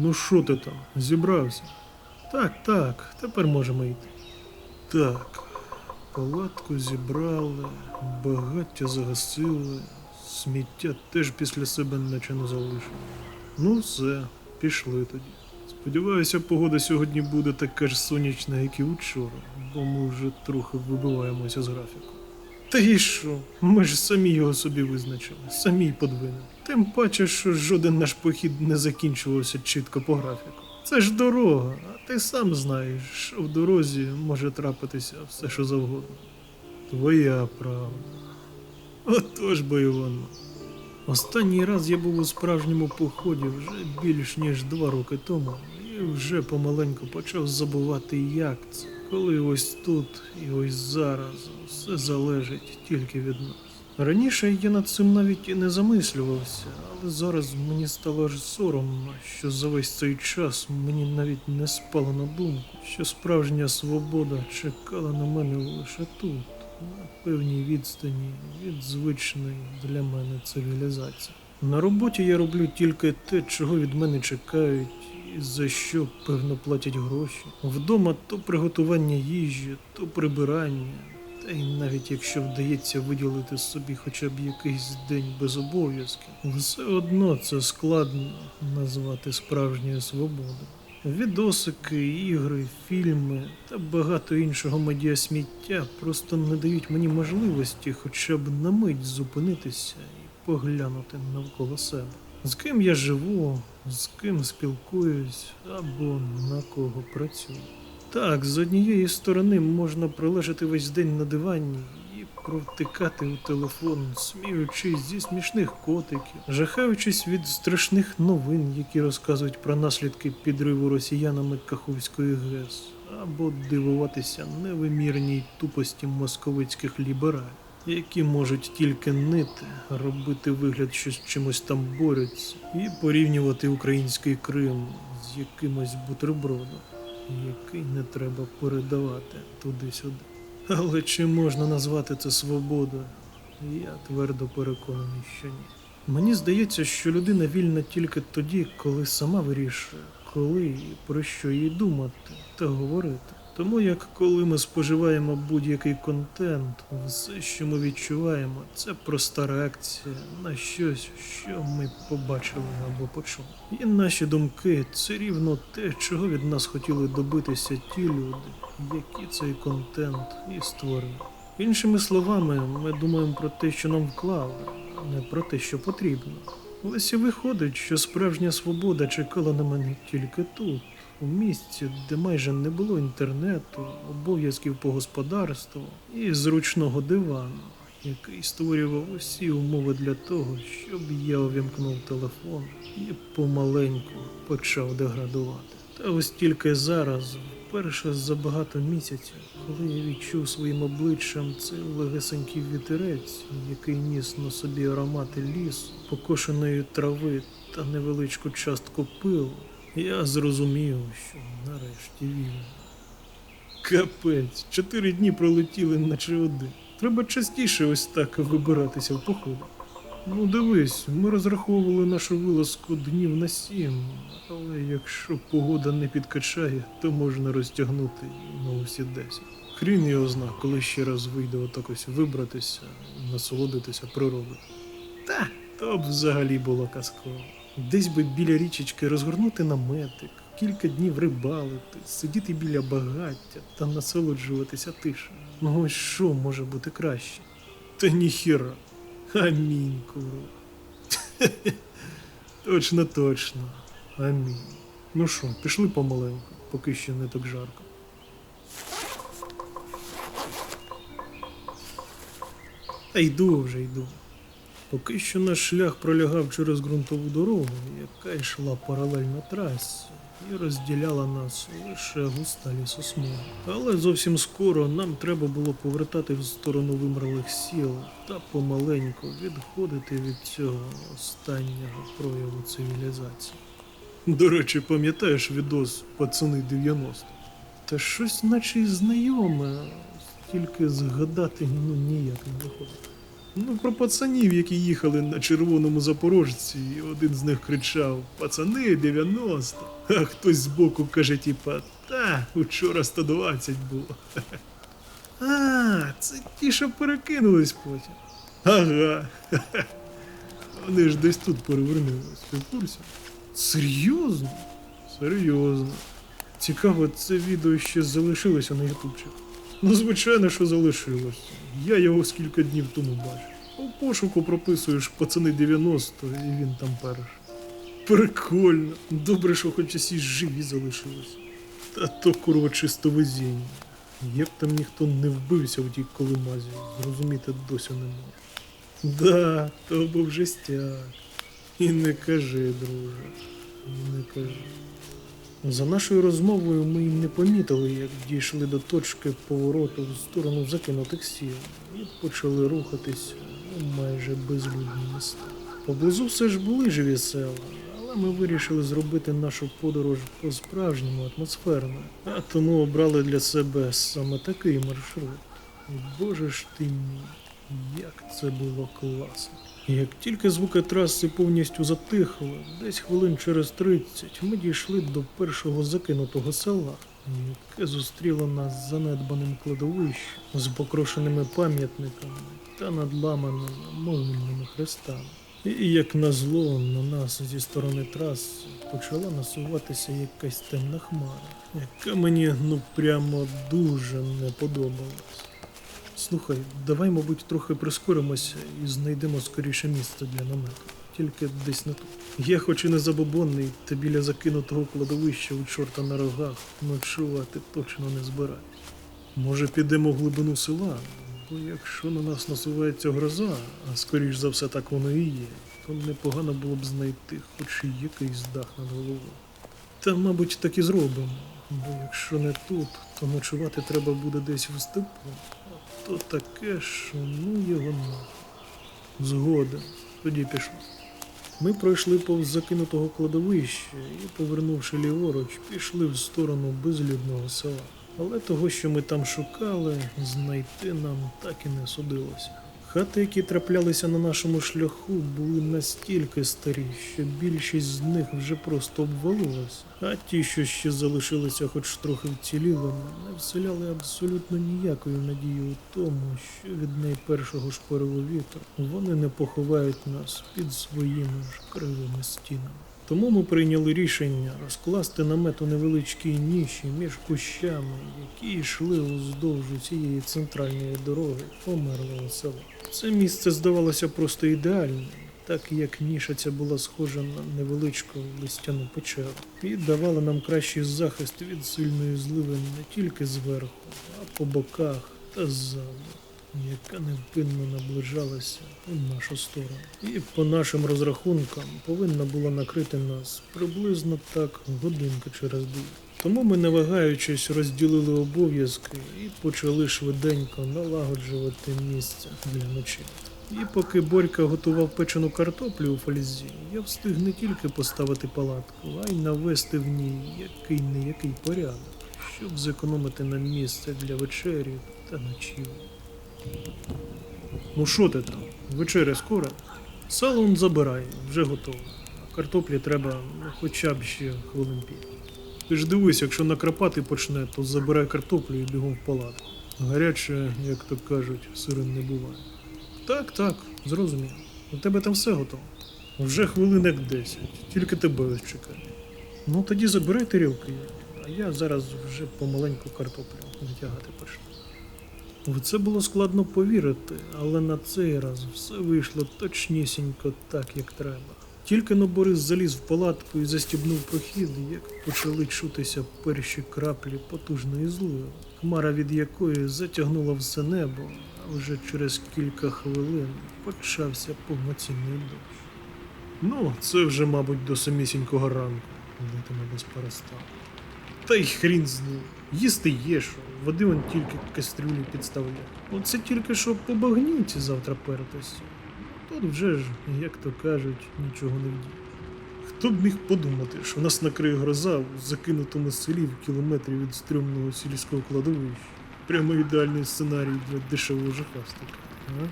Ну що ти там, зібрався? Так, так, тепер можемо йти. Так, палатку зібрали, багаття загасили, сміття теж після себе наче не залишили. Ну, все, пішли тоді. Сподіваюся, погода сьогодні буде така ж сонячна, як і вчора, бо ми вже трохи вибиваємося з графіку. Та і що? Ми ж самі його собі визначили, самі й подвинемо. Тим паче, що жоден наш похід не закінчувався чітко по графіку. Це ж дорога, а ти сам знаєш, що в дорозі може трапитися все, що завгодно. Твоя правда. Отож бо Івано. Останній раз я був у справжньому поході вже більш ніж два роки тому, і вже помаленьку почав забувати, як це, коли ось тут і ось зараз все залежить тільки від нас. Раніше я над цим навіть і не замислювався, але зараз мені стало аж соромно, що за весь цей час мені навіть не спало на думку, що справжня свобода чекала на мене лише тут, на певній відстані від звичної для мене цивілізації. На роботі я роблю тільки те, чого від мене чекають, за що певно платять гроші. Вдома то приготування їжі, то прибирання. Та й навіть якщо вдається виділити собі хоча б якийсь день без обов'язків, все одно це складно назвати справжньою свободою. Відосики, ігри, фільми та багато іншого медіасміття просто не дають мені можливості хоча б на мить зупинитися і поглянути навколо себе. З ким я живу, з ким спілкуюсь або на кого працюю. Так, з однієї сторони можна пролежати весь день на дивані і провтикати у телефон, сміючись зі смішних котиків, жахаючись від страшних новин, які розказують про наслідки підриву росіянами Каховської ГЕС, або дивуватися невимірній тупості московицьких лібералів. Які можуть тільки нити, робити вигляд, що з чимось там борються, і порівнювати український Крим з якимось бутербродом який не треба передавати туди-сюди. Але чи можна назвати це свободою? Я твердо переконаний, що ні. Мені здається, що людина вільна тільки тоді, коли сама вирішує, коли і про що їй думати та говорити. Тому як коли ми споживаємо будь-який контент, все, що ми відчуваємо, це проста реакція на щось, що ми побачили або почули. І наші думки це рівно те, чого від нас хотіли добитися ті люди, які цей контент і створили. Іншими словами, ми думаємо про те, що нам вклали, а не про те, що потрібно. Ось і виходить, що справжня свобода чекала на мене тільки тут, у місці, де майже не було інтернету, обов'язків по господарству і зручного дивану, який створював усі умови для того, щоб я увімкнув телефон і помаленьку почав деградувати. Та ось тільки зараз, вперше за багато місяців, коли я відчув своїм обличчям цей легесенький вітерець, який ніс на собі аромати лісу, покошеної трави та невеличку частку пилу, я зрозумів, що нарешті вільно. Капець, чотири дні пролетіли, наче один. Треба частіше ось так вибиратися в походи. Ну дивись, ми розраховували нашу вилазку днів на сім, але якщо погода не підкачає, то можна розтягнути на усі десять. Хрін його зна, коли ще раз вийде отак ось вибратися, насолодитися природою. Та, то б взагалі було казково. Десь би біля річечки розгорнути наметик, кілька днів рибалити, сидіти біля багаття та насолоджуватися тишею. Ну ось що може бути краще? Та ніхіра. Амінь, куру. точно, точно. Амінь. Ну що, пішли помаленьку, поки ще не так жарко. Та йду вже йду. Поки що наш шлях пролягав через ґрунтову дорогу, яка йшла паралельно трасі, і розділяла нас лише густа лісосмуга. Але зовсім скоро нам треба було повертати в сторону вимерлих сіл та помаленьку відходити від цього останнього прояву цивілізації. До речі, пам'ятаєш відос пацани 90 Та щось наче знайоме, тільки згадати ну ніяк не виходить. Ну, про пацанів, які їхали на червоному запорожці, і один з них кричав: Пацани, 90. А хтось збоку каже, типа, та, учора 120 було. А, це ті, що перекинулись потім. Ага. Вони ж десь тут перевернулись. Ти в курсі? Серйозно? Серйозно. Цікаво, це відео ще залишилося на ютубчик. Ну, звичайно, що залишилося. Я його скільки днів тому бачив. У пошуку прописуєш пацани 90, і він там перший. Прикольно. Добре, що хоч усі живі залишилися. Та то курва чисто везіння. Як там ніхто не вбився в тій колимазі, зрозуміти досі не можу. Да, то був жестяк. І не кажи, друже, і не кажи. За нашою розмовою ми й не помітили, як дійшли до точки повороту в сторону закинутих сіл і почали рухатись у майже безлюдні міста. Поблизу все ж були живі села, але ми вирішили зробити нашу подорож по-справжньому атмосферно, а тому обрали для себе саме такий маршрут. Боже ж ти мій, як це було класно. Як тільки звуки траси повністю затихли, десь хвилин через 30 ми дійшли до першого закинутого села, яке зустріло нас занедбаним кладовищем з покрошеними пам'ятниками та надламаними могильними хрестами. І як назло на нас зі сторони траси почала насуватися якась темна хмара, яка мені ну прямо дуже не подобалась. Слухай, давай, мабуть, трохи прискоримося і знайдемо скоріше місце для намету. Тільки десь не тут. Я хоч і не забобонний, та біля закинутого кладовища у чорта на рогах ночувати точно не збираюсь. Може, підемо в глибину села, бо якщо на нас насувається гроза, а скоріш за все так воно і є, то непогано було б знайти хоч і якийсь дах над головою. Та, мабуть, так і зробимо. Бо якщо не тут, то ночувати треба буде десь в степу. То таке, що ну його. Згоден. Тоді пішов. Ми пройшли повз закинутого кладовища і, повернувши ліворуч, пішли в сторону безлюдного села. Але того, що ми там шукали, знайти нам так і не судилося. Хати, які траплялися на нашому шляху, були настільки старі, що більшість з них вже просто обвалилася, а ті, що ще залишилися хоч трохи вцілілими, не вселяли абсолютно ніякої надії у тому, що від найпершого ж вітру вони не поховають нас під своїми ж кривими стінами. Тому ми прийняли рішення розкласти намет у невеличкій ніші між кущами, які йшли уздовж цієї центральної дороги померлого села. Це місце здавалося просто ідеальним, так як ніша ця була схожа на невеличку листяну печеру і давала нам кращий захист від сильної зливи не тільки зверху, а по боках та ззаду яка невпинно наближалася у нашу сторону. І по нашим розрахункам повинна була накрити нас приблизно так годинка через дві. Тому ми, не вагаючись, розділили обов'язки і почали швиденько налагоджувати місце для ночі. І поки Борька готував печену картоплю у фользі, я встиг не тільки поставити палатку, а й навести в ній який не який порядок, щоб зекономити нам місце для вечері та ночівлі. Ну що ти там? Вечеря скоро? Сало он забирай, вже готово. Картоплі треба хоча б ще хвилин п'ять. Ти ж дивись, якщо накрапати почне, то забирай картоплю і бігом в палатку. Гаряче, як то кажуть, сирим не буває. Так, так, зрозумів. У тебе там все готово. Вже хвилинок 10, тільки тебе ось чекаю. Ну тоді забирай тарілки, а я зараз вже помаленьку картоплю витягати почну. В це було складно повірити, але на цей раз все вийшло точнісінько так, як треба. Тільки но Борис заліз в палатку і застібнув прохід, як почали чутися перші краплі потужної зливи, хмара від якої затягнула все небо, а вже через кілька хвилин почався повноцінний дощ. Ну, це вже, мабуть, до самісінького ранку, литиме без перестав. Та й хрін з ним. Їсти є що, води он тільки кастрюлі підставляє. Оце тільки що по багнюці завтра пертися. Тут вже ж, як то кажуть, нічого не вдіє. Хто б міг подумати, що нас накриє гроза в закинутому селі в кілометрі від стрьомного сільського кладовища. Прямо ідеальний сценарій для дешевого жахастика. А?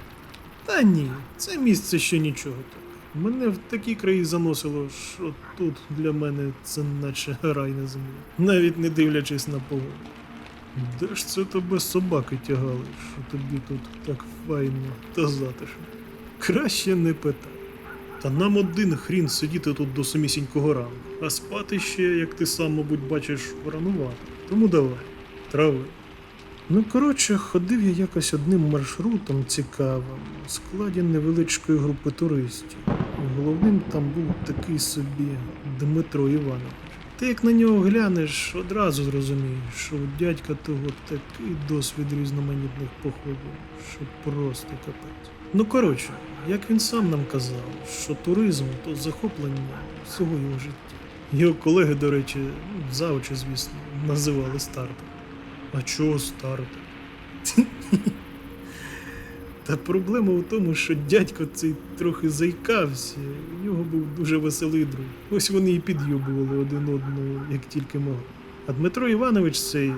Та ні, це місце ще нічого так. Мене в такі краї заносило, що тут для мене це наче рай на землі, навіть не дивлячись на погоду. Де ж це тебе собаки тягали, що тобі тут так файно та затишно? Краще не питай. Та нам один хрін сидіти тут до самісінького ранку, а спати ще, як ти сам, мабуть, бачиш, ранувато. Тому давай, трави. Ну, коротше, ходив я якось одним маршрутом цікавим у складі невеличкої групи туристів. Головним там був такий собі Дмитро Іванович. Ти як на нього глянеш, одразу зрозумієш, що у дядька того такий досвід різноманітних походів, що просто капець. Ну коротше, як він сам нам казав, що туризм то захоплення всього його життя. Його колеги, до речі, завучі, звісно, називали стартом. А чого стартер? Та проблема в тому, що дядько цей трохи заїкався, у нього був дуже веселий друг. Ось вони і підйобували один одного, як тільки могли. А Дмитро Іванович цей,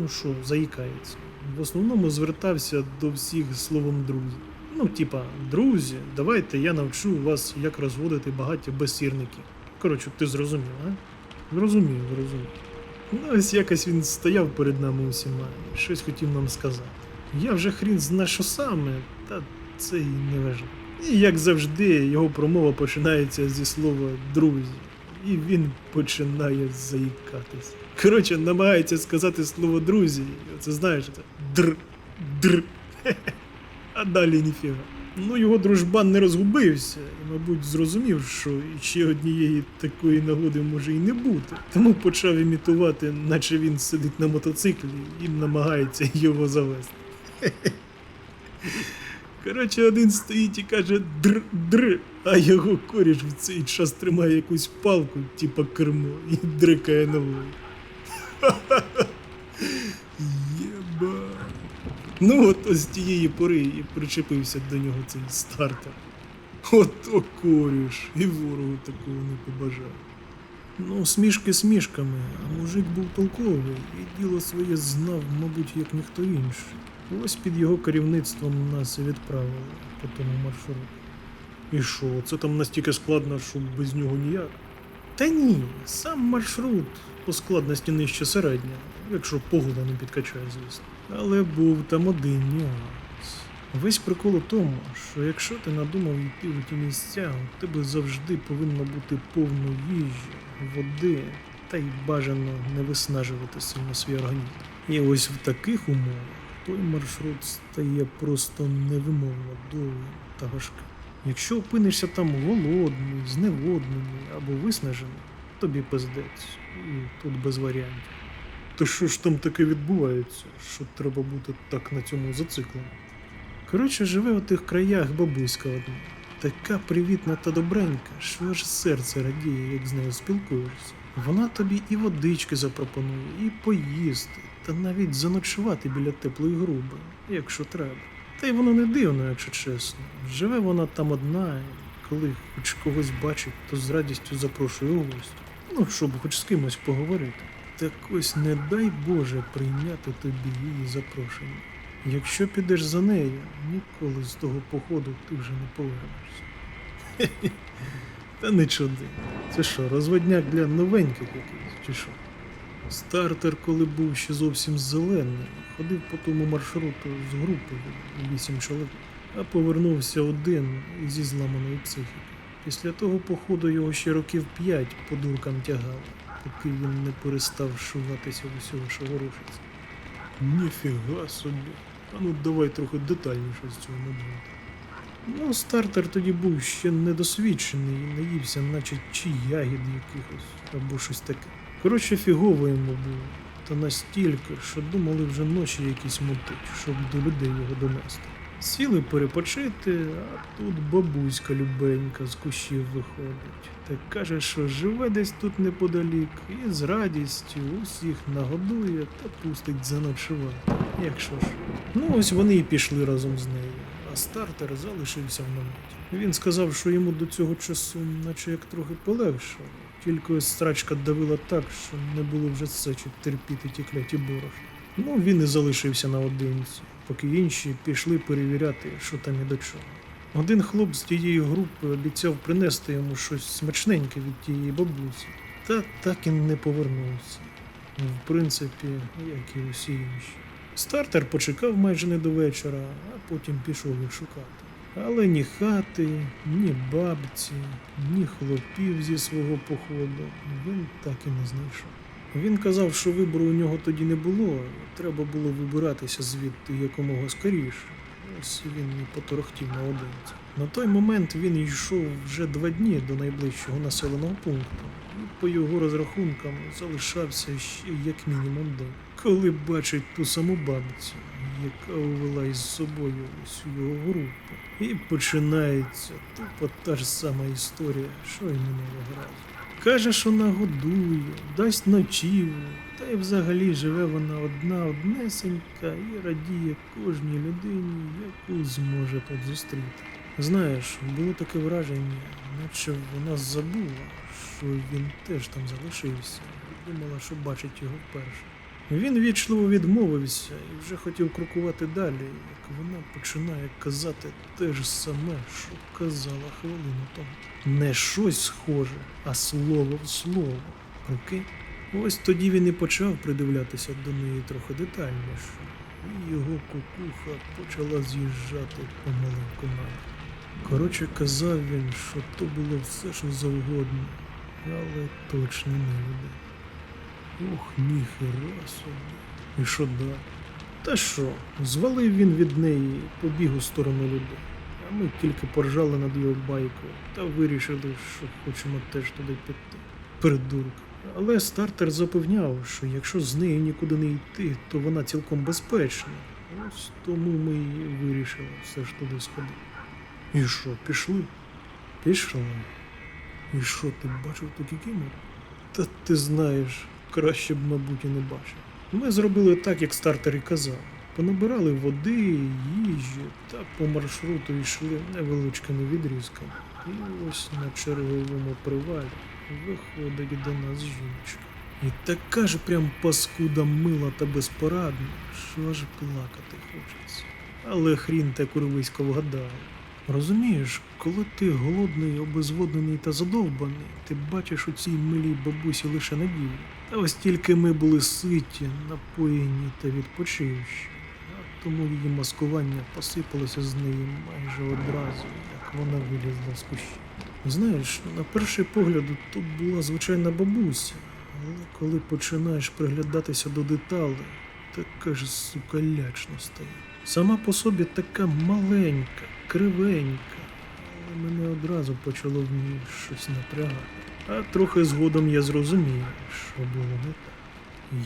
ну що, заїкається. В основному звертався до всіх словом друзі. Ну, типа, друзі, давайте я навчу вас, як розводити багаття без сірників. Коротше, ти зрозумів, а? Зрозумів, зрозумів. Ну, ось якось він стояв перед нами усіма і щось хотів нам сказати. Я вже хрін зна, що саме, та це й не важливо. І як завжди, його промова починається зі слова друзі, і він починає заїкатись. Коротше, намагається сказати слово друзі, це знаєш, це др, др. А далі ніфіга. Ну, його дружбан не розгубився і, мабуть, зрозумів, що ще однієї такої нагоди може і не бути. Тому почав імітувати, наче він сидить на мотоциклі і намагається його завести. Коротше, один стоїть і каже др-др, а його коріш в цей час тримає якусь палку, типа кермо, і дрикає ногою. Єба. Ну, от з тієї пори і причепився до нього цей стартер. Ото коріш, і ворогу такого не побажав. Ну, смішки смішками, а мужик був толковий і діло своє знав, мабуть, як ніхто інший. Ось під його керівництвом нас і відправили по тому маршруту. І що, це там настільки складно, що без нього ніяк? Та ні, сам маршрут по складності нижче середнього, якщо погода не підкачає, звісно. Але був там один нюанс. Весь прикол у тому, що якщо ти надумав йти у ті місця, у тебе завжди повинно бути повно їжі, води, та й бажано не виснажувати сильно свій організм. І ось в таких умовах той маршрут стає просто невимовно довгим та важким. Якщо опинишся там голодний, зневоднений або виснажений, тобі пиздець, і тут без варіантів. То що ж там таке відбувається, що треба бути так на цьому зацикленим? Коротше, живе у тих краях бабуська одна. Така привітна та добренька, що аж серце радіє, як з нею спілкуєшся. Вона тобі і водички запропонує, і поїсти, та навіть заночувати біля теплої груби, якщо треба. Та й воно не дивно, якщо чесно. Живе вона там одна, і коли хоч когось бачить, то з радістю запрошує у гості. Ну, щоб хоч з кимось поговорити. Так ось не дай Боже прийняти тобі її запрошення. Якщо підеш за нею, ніколи з того походу ти вже не повернешся. Хе-хе. Та не чуди. Це що, розводняк для новеньких якийсь, чи що? Стартер, коли був ще зовсім зелений, ходив по тому маршруту з групою вісім чоловік, а повернувся один зі зламаною психікою. Після того походу його ще років п'ять по дуркам тягали, поки він не перестав шугатися в що ворушиться. Ніфіга собі. А ну давай трохи детальніше з цього моменту. Ну, стартер тоді був ще недосвідчений і наївся, наче чи ягід якихось, або щось таке. Коротше, фігово йому було. Та настільки, що думали вже ночі якісь мутить, щоб до людей його донести. Сіли перепочити, а тут бабуська любенька з кущів виходить. Та каже, що живе десь тут неподалік, і з радістю усіх нагодує та пустить заночувати. Якщо ж. Ну ось вони і пішли разом з нею, а стартер залишився в наметі. Він сказав, що йому до цього часу, наче як трохи полегшало. Тільки страчка давила так, що не було вже сечі терпіти ті кляті борохи. Ну, він і залишився наодинці, поки інші пішли перевіряти, що там і до чого. Один хлоп з тієї групи обіцяв принести йому щось смачненьке від тієї бабусі, та так і не повернувся. В принципі, як і усі інші. Стартер почекав майже не до вечора, а потім пішов їх шукати. Але ні хати, ні бабці, ні хлопів зі свого походу він так і не знайшов. Він казав, що вибору у нього тоді не було, треба було вибиратися звідти якомога скоріше. Ось він і поторохтів наодинці. На той момент він йшов вже два дні до найближчого населеного пункту, і по його розрахункам залишався ще як мінімум день. Коли бачить ту саму бабцю, яка увела із собою всю його групу, і починається тупо та ж сама історія, що й минулого разу. Каже, що нагодує, дасть ночівлю, та й взагалі живе вона одна однесенька і радіє кожній людині, яку зможе тут зустріти. Знаєш, було таке враження, наче вона забула, що він теж там залишився, думала, що бачить його вперше. Він вічливо відмовився і вже хотів крокувати далі, як вона починає казати те ж саме, що казала хвилину тому. Не щось схоже, а слово в слово. Прикинь? Ось тоді він і почав придивлятися до неї трохи детальніше, і його кукуха почала з'їжджати помаленьку набік. Коротше, казав він, що то було все, що завгодно, але точно не люди. Ох, ніхера собі. І що да? Та що, звалив він від неї побіг у сторону людей. А ми тільки поржали над його байкою та вирішили, що хочемо теж туди піти. Придурок. Але стартер запевняв, що якщо з нею нікуди не йти, то вона цілком безпечна. Ось тому ми і вирішили все ж туди сходити. І що, пішли? Пішли. І що, ти бачив ту кікімору? Та ти знаєш, краще б, мабуть, і не бачив. Ми зробили так, як стартер і казав. Понабирали води, їжі та по маршруту йшли невеличкими відрізками. І ось на черговому привалі виходить до нас жіночка. І така ж прям паскуда мила та безпорадна, що аж плакати хочеться. Але хрін те курвисько вгадав. Розумієш, коли ти голодний, обезводнений та задовбаний, ти бачиш у цій милій бабусі лише надію. Та ось тільки ми були ситі, напоєні та відпочивші. Тому її маскування посипалося з неї майже одразу, як вона вилізла з кущі. Знаєш, на перший погляд тут була звичайна бабуся, але коли починаєш приглядатися до деталей, така ж сука лячно стає. Сама по собі така маленька, кривенька, але мене одразу почало в ній щось напрягати. А трохи згодом я зрозумів, що було не так.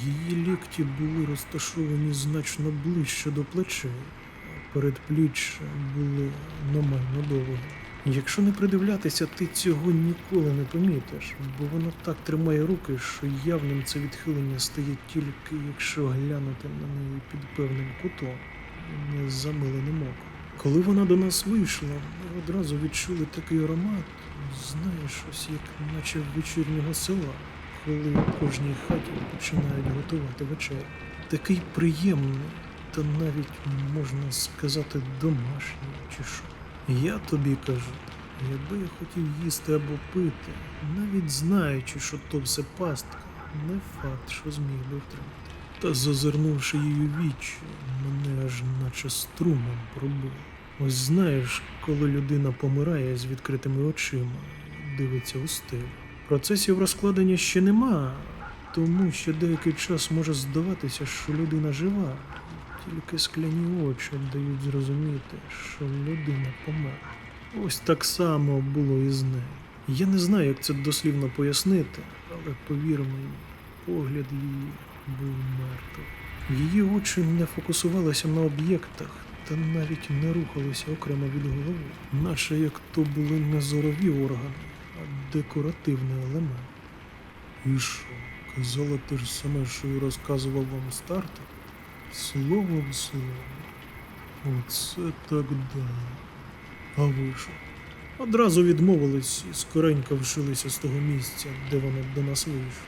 Її лікті були розташовані значно ближче до плечей, а передпліччя були нормально довгі. Якщо не придивлятися, ти цього ніколи не помітиш, бо воно так тримає руки, що явним це відхилення стає тільки якщо глянути на неї під певним кутом, не замиленим оком. Коли вона до нас вийшла, ми одразу відчули такий аромат, знаєш, ось як наче в вечірнього села, коли в кожній хаті починають готувати вечерю. Такий приємний, та навіть можна сказати домашній чи що. Я тобі кажу, якби я хотів їсти або пити, навіть знаючи, що то все пастка, не факт, що зміг би втримати. Та зазирнувши її вічі, мене аж наче струмом пробило. Ось знаєш, коли людина помирає з відкритими очима, дивиться у стелю. Процесів розкладення ще нема, тому що деякий час може здаватися, що людина жива. Тільки скляні очі дають зрозуміти, що людина померла. Ось так само було і з нею. Я не знаю, як це дослівно пояснити, але повір мені, погляд її був мертвий. Її очі не фокусувалися на об'єктах та навіть не рухалися окремо від голови, наче як то були не зорові органи, а декоративний елемент. І що, казала те ж саме, що і розказував вам стартер? Слово в слово. Оце так да. А ви що? Одразу відмовились і скоренько вшилися з того місця, де вона до нас вийшла.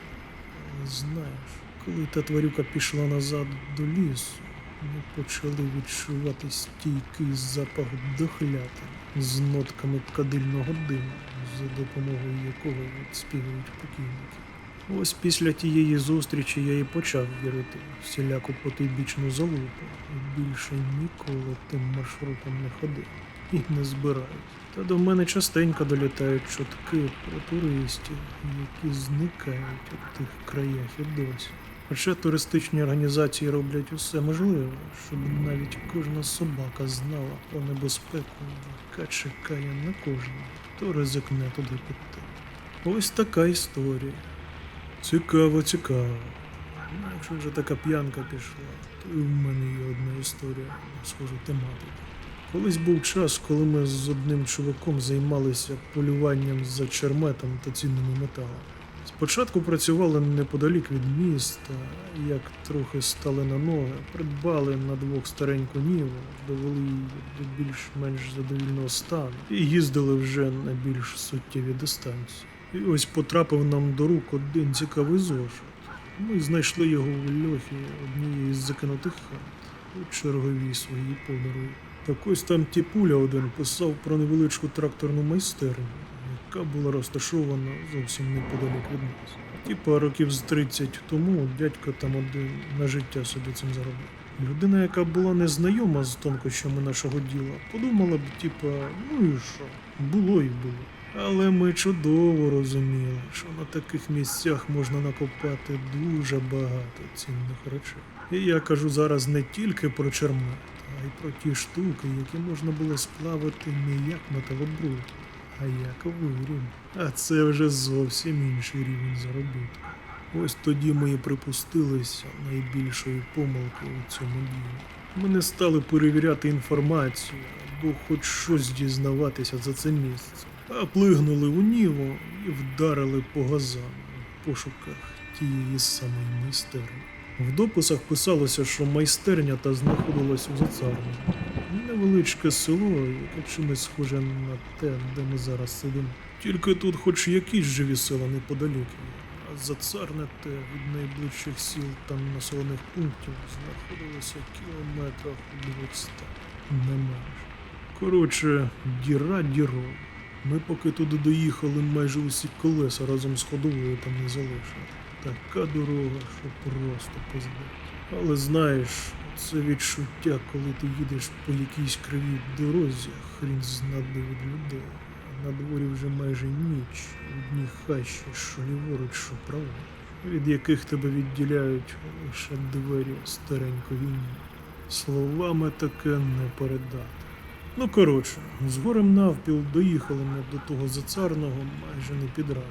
Знаєш, коли та тварюка пішла назад до лісу, ми почали відчувати стійкий запах дохляти з нотками кадильного диму, за допомогою якого відспівують покійники. Ось після тієї зустрічі я і почав вірити всіляку потойбічну залупу і більше ніколи тим маршрутом не ходив і не збираюсь. Та до мене частенько долітають чутки про туристів, які зникають у тих краях і досі. Хоча туристичні організації роблять усе можливе, щоб навіть кожна собака знала про небезпеку, яка чекає на кожного, хто ризикне туди піти. Ось така історія. Цікаво, цікаво. Якщо вже така п'янка пішла, то і в мене є одна історія схожу тематику. Колись був час, коли ми з одним чуваком займалися полюванням за черметом та цінними металами. Спочатку працювали неподалік від міста, як трохи стали на ноги, придбали на двох стареньку ніву, довели її до більш-менш задовільного стану і їздили вже на більш суттєві дистанції. І ось потрапив нам до рук один цікавий зошит. Ми знайшли його в льохі однієї з закинутих хат у черговій своїй подорожі. Так ось там тіпуля один писав про невеличку тракторну майстерню, яка була розташована зовсім неподалік від нас. Типа років з 30 тому дядько там один на життя собі цим заробив. Людина, яка була незнайома з тонкощами нашого діла, подумала б, типа, ну і що, було і було. Але ми чудово розуміли, що на таких місцях можна накопати дуже багато цінних речей. І я кажу зараз не тільки про чермет, а й про ті штуки, які можна було сплавити не як металобрухт, а як виріб. А це вже зовсім інший рівень заробітку. Ось тоді ми і припустилися найбільшої помилки у цьому ділі. Ми не стали перевіряти інформацію або хоч щось дізнаватися за це місце, а плигнули у ніву і вдарили по газам у пошуках тієї самої майстерні. В дописах писалося, що майстерня та знаходилась у Зацарні. Невеличке село, яке чимось схоже на те, де ми зараз сидимо. Тільки тут хоч якісь живі села неподалік. А зацарне те від найближчих сіл та населених пунктів знаходилося кілометрах у 200, не менше. Коротше, діра дірою. Ми поки туди доїхали, майже усі колеса разом з ходовою там не залишили. Така дорога, що просто пиздець. Але знаєш, це відчуття, коли ти їдеш по якійсь кривій дорозі, хрін знаде від людей. На дворі вже майже ніч, одні хащі, що ліворуч, що праворуч, від яких тебе відділяють лише двері старенької війни. Словами таке не передати. Ну, коротше, з горем навпіл доїхали ми до того зацарного майже не під ранок.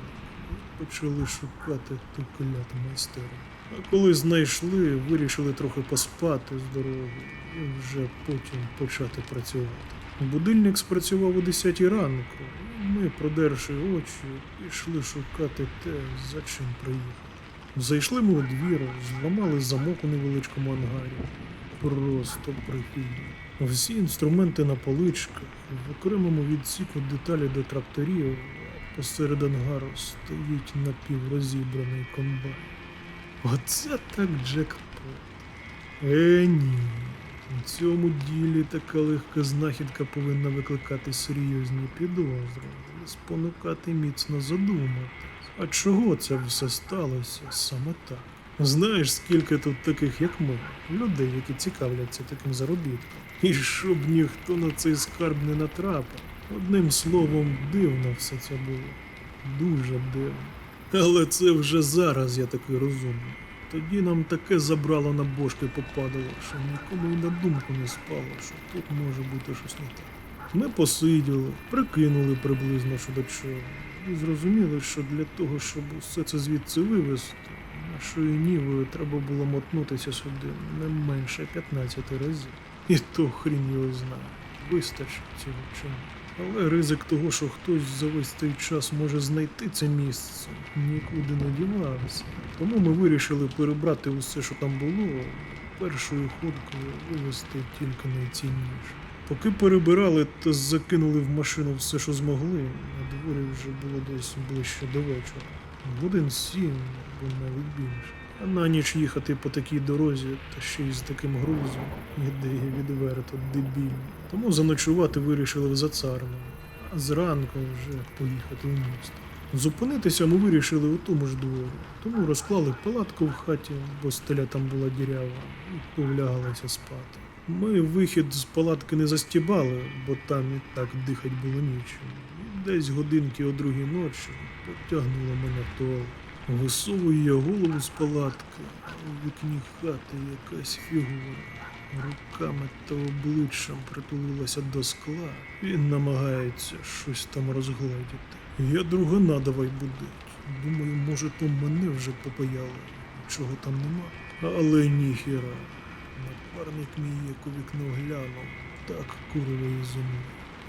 Почали шукати ту кляту майстерню. А коли знайшли, вирішили трохи поспати з дороги і вже потім почати працювати. Будильник спрацював о 10 ранку, ми, продерши очі, пішли шукати те, за чим приїхали. Зайшли ми у двір, зламали замок у невеличкому ангарі. Просто прихильно. Всі інструменти на поличках, в окремому відсіку деталі до тракторів, а посеред ангару стоїть напіврозібраний комбайн. Оце так джекпот. Е, ні. У цьому ділі така легка знахідка повинна викликати серйозні підозри спонукати міцно задумати. А чого це все сталося саме так? Знаєш, скільки тут таких, як ми, людей, які цікавляться таким заробітком. І щоб ніхто на цей скарб не натрапив. Одним словом, дивно все це було. Дуже дивно. Але це вже зараз я такий розумний. Тоді нам таке забрало на бошки попадало, що нікому й на думку не спало, що тут може бути щось не так. Ми посиділи, прикинули приблизно що до чого, і зрозуміли, що для того, щоб усе це звідси вивезти, нашою нівою треба було мотнутися сюди не менше 15 разів. І то хрін його знає, вистачить цього ні. Але ризик того, що хтось за весь цей час може знайти це місце, нікуди не дівався. Тому ми вирішили перебрати усе, що там було, першою ходкою вивезти тільки найцінніше. Поки перебирали та закинули в машину все, що змогли, на дворі вже було десь ближче до вечора. Годин сім або навіть більше. На ніч їхати по такій дорозі, та ще й з таким грузом, ідея відверто дебільна. Тому заночувати вирішили в Зацарному, а зранку вже поїхати в місто. Зупинитися ми вирішили у тому ж дворі, тому розклали палатку в хаті, бо стеля там була дірява, і повлягалися спати. Ми вихід з палатки не застібали, бо там і так дихать було нічим. І десь годинки о другій ночі потягнуло мене туалет. Висовую я голову з палатки, у вікні хати якась фігура. Руками та обличчям притулилася до скла. Він намагається щось там розгледіти. Я другана давай будить. Думаю, може, то мене вже попаяли, чого там нема. Але ніхіра. Напарник мій як у вікно глянув, так курва і землі.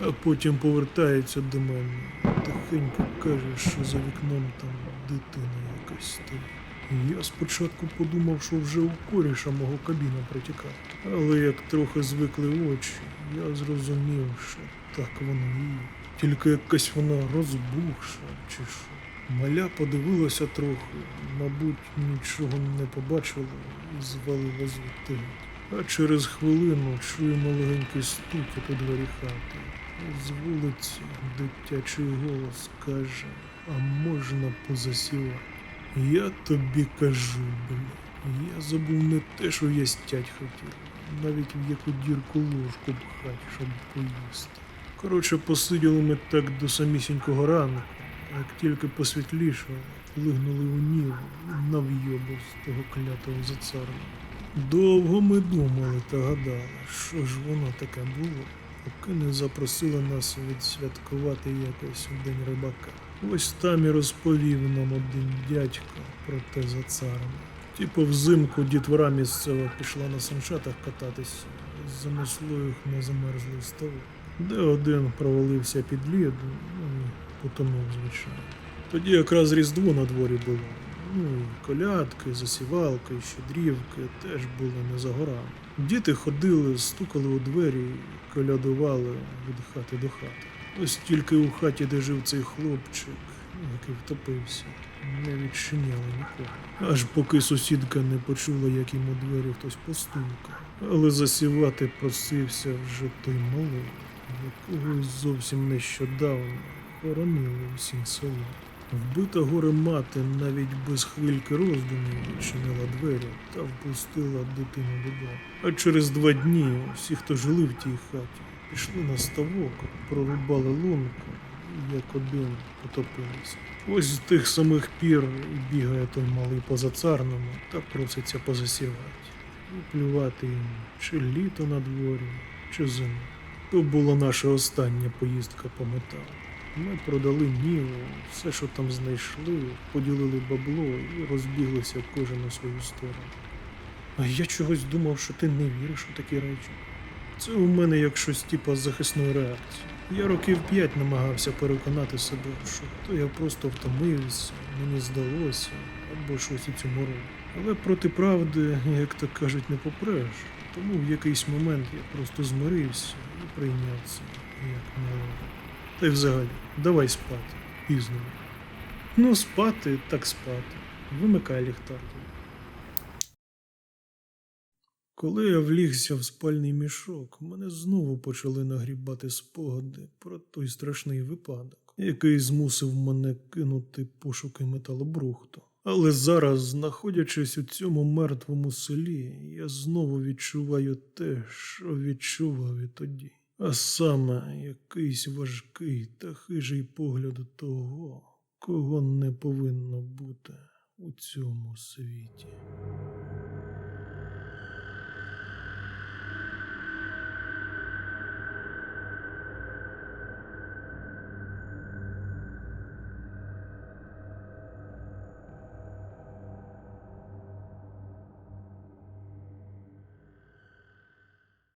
А потім повертається до мене, тихенько каже, що за вікном там дитина якась стоїть. Я спочатку подумав, що вже у коріша мого кабіна протікає. Але як трохи звикли очі, я зрозумів, що так воно і. Тільки якась вона розбухша чи що. Маля подивилася трохи, мабуть, нічого не побачила і звалила звідти. А через хвилину чуємо легенький стукіт у двері хати. З вулиці дитячий голос каже, а можна позасівати. Я тобі кажу, бля, я забув не те, що я стять хотів, навіть в яку дірку ложку пхать, щоб поїсти. Коротше, посиділи ми так до самісінького ранку, як тільки посвітлішало, плигнули у ніву на в'єбу з того клятого зацарного. Довго ми думали та гадали, що ж воно таке було, поки не запросили нас відсвяткувати якось у день рибака. Ось там і розповів нам один дядько про те зацарне. Типу взимку дітвора місцева пішла на санчатах кататися, занесло їх на замерзлий ставок, де один провалився під лід, ну потонув, звичайно. Тоді якраз Різдво на дворі було. Ну, колядки, засівалки, щедрівки теж були не за горами. Діти ходили, стукали у двері колядували від хати до хати. Ось тільки у хаті, де жив цей хлопчик, який втопився, не відчиняли нікого. Аж поки сусідка не почула, як йому двері хтось постукав. Але засівати просився вже той малий, якого зовсім нещодавно хоронили всім селом. Вбита горе мати навіть без хвильки роздумів відчинила двері та впустила дитину додому. А через два дні всі, хто жили в тій хаті, пішли на ставок, прорубали лунку, як один потопилися. Ось з тих самих пір бігає той малий по зацарному та проситься позасівати. І плювати їм, чи літо на дворі, чи зима. То була наша остання поїздка по металу. Ми продали Ніву, все, що там знайшли, поділили бабло і розбіглися кожен на свою сторону. А я чогось думав, що ти не віриш у такі речі. Це у мене як щось типу захисної реакції. Я років п'ять намагався переконати себе, що то я просто втомився, мені здалося, або щось у цьому роді. Але проти правди, як то кажуть, не попреш. Тому в якийсь момент я просто змирився і прийняв це як належить. Та й взагалі, давай спати. Пізно. Ну, спати, так спати. Вимикай ліхтарку. Коли я влігся в спальний мішок, мене знову почали нагрібати спогади про той страшний випадок, який змусив мене кинути пошуки металобрухту. Але зараз, знаходячись у цьому мертвому селі, я знову відчуваю те, що відчував і тоді. А саме якийсь важкий та хижий погляд того, кого не повинно бути у цьому світі.